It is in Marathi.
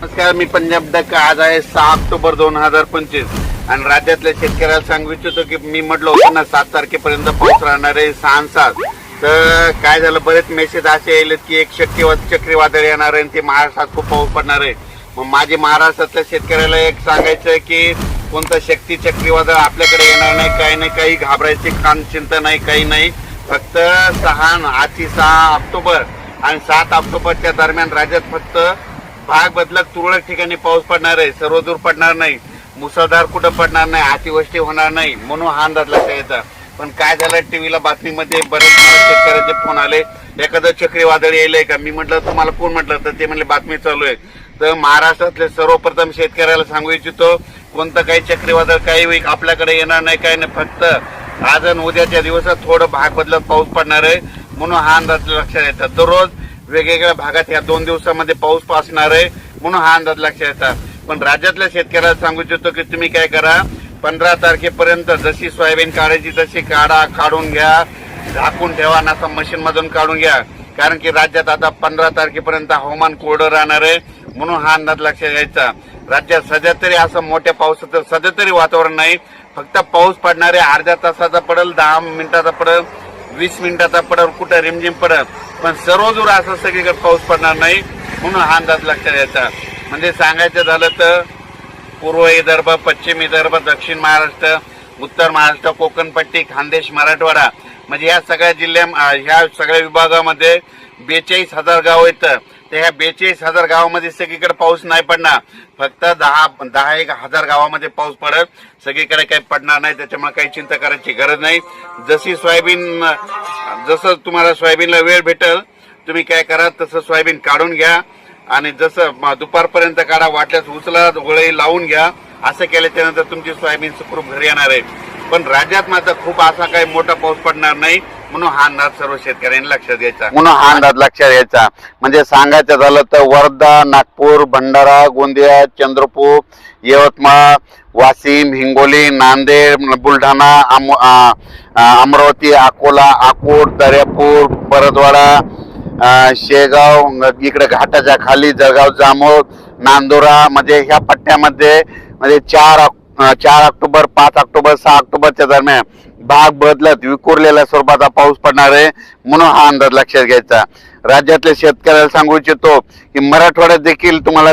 नमस्कार मी पंजाब डक आज आहे सहा ऑक्टोबर दोन हजार पंचवीस. आणि राज्यातल्या शेतकऱ्याला सांगू इच्छितो की मी म्हटलं होतं ना सात तारखेपर्यंत पाऊस राहणार आहे सहा सात. तर काय झालं बरेच मेसेज असे येईल की एक शक्य चक्रीवादळ येणार आहे आणि ते महाराष्ट्रात खूप पाऊस पडणार आहे. मग माझी महाराष्ट्रातल्या शेतकऱ्याला एक सांगायचं आहे की कोणतं शक्ती चक्रीवादळ आपल्याकडे येणार नाही काही नाही काही घाबरायची काम चिंता नाही काही नाही. फक्त सहा आजची सहा ऑक्टोबर. आणि सात ऑक्टोबरच्या दरम्यान राज्यात फक्त भाग बदलक तुरळक ठिकाणी पाऊस पडणार आहे सर्वदूर पडणार नाही मुसळधार कुठं पडणार नाही अतिवृष्टी होणार नाही म्हणून हा अंदाज लक्षात येतं. पण काय झालं टीव्हीला बातमीमध्ये बरेच शेतकऱ्याचे फोन आले एखादं चक्रीवादळ येईल का? मी म्हटलं तुम्हाला कोण म्हटलं? तर ते म्हणले बातमी चालू आहे. तर महाराष्ट्रातले सर्वप्रथम शेतकऱ्याला सांगू इच्छितो कोणतं काही चक्रीवादळ काही वेळी आपल्याकडे येणार नाही काही नाही फक्त आज आणि उद्याच्या दिवसात थोडं भाग बदलत पाऊस पडणार आहे म्हणून हा अंदाज लक्षात येतात दररोज वेगवेगळ्या भागात या दोन दिवसामध्ये पाऊस पासणार आहे म्हणून हा अंदाज लक्षात येतात. पण राज्यातल्या शेतकऱ्याला सांगू इच्छितो की तुम्ही काय करा पंधरा तारखेपर्यंत जशी सोयाबीन काढायची तशी काढा काढून घ्या झाकून ठेवा ना मशीन मधून काढून घ्या. कारण की राज्यात आता पंधरा तारखेपर्यंत हवामान कोरडं राहणार आहे म्हणून हा अंदाज लक्षात घ्यायचा. राज्यात सध्या तरी असं मोठ्या पावसाचं सध्या तरी वातावरण नाही. फक्त पाऊस पडणारे अर्ध्या तासाचा पडेल दहा मिनिटाचा पडेल वीस मिनिटाचा पडेल कुठं रिमझिम पडेल पण सर्व दूर असं सगळीकडे पाऊस पडणार नाही म्हणून हा अंदाज लक्षात यायचा. म्हणजे सांगायचं झालं तर पूर्व विदर्भ पश्चिम विदर्भ दक्षिण महाराष्ट्र उत्तर महाराष्ट्र कोकणपट्टी खानदेश मराठवाडा. म्हणजे या सगळ्या जिल्ह्या ह्या सगळ्या विभागामध्ये बेचाळीस हजार गाव येतं तर ह्या बेचाळीस हजार गावामध्ये सगळीकडे पाऊस नाही पडणार. फक्त दहा दहा एक हजार गावामध्ये पाऊस पडत सगळीकडे काही पडणार नाही. त्याच्यामुळे काही चिंता करायची गरज नाही. जशी सोयाबीन जसं तुम्हाला सोयाबीनला वेळ भेटल तुम्ही काय करा तसं सोयाबीन काढून घ्या. आणि जसं दुपारपर्यंत काढा वाटल्यास उचला गोळी लावून घ्या. असं केलं त्यानंतर तुमची सोयाबीन सुखरूप घरी येणार आहे. पण राज्यात मात्र खूप असा काही मोठा पाऊस पडणार नाही. म्हणून हा अंदाज सर्व शेतकऱ्यांनी लक्षात घ्यायचा. म्हणून हा अंदाज लक्षात घ्यायचा. म्हणजे सांगायचं झालं तर वर्धा नागपूर भंडारा गोंदिया चंद्रपूर यवतमाळ वाशिम हिंगोली नांदेड बुलढाणा अमरावती अकोला अकोट दर्यापूर परतवाडा शेगाव इकडे घाटाच्या खाली जळगाव जामोद नांदुरा म्हणजे ह्या पट्ट्यामध्ये म्हणजे चार चार ऑक्टोबर पाच ऑक्टोबर सहा ऑक्टोबरच्या दरम्यान भाग बदलत विखुरलेल्या स्वरूपाचा पाऊस पडणार आहे म्हणून हा अंदाज लक्षात घ्यायचा. राज्यातल्या शेतकऱ्याला सांगू इच्छितो की मराठवाड्यात देखील तुम्हाला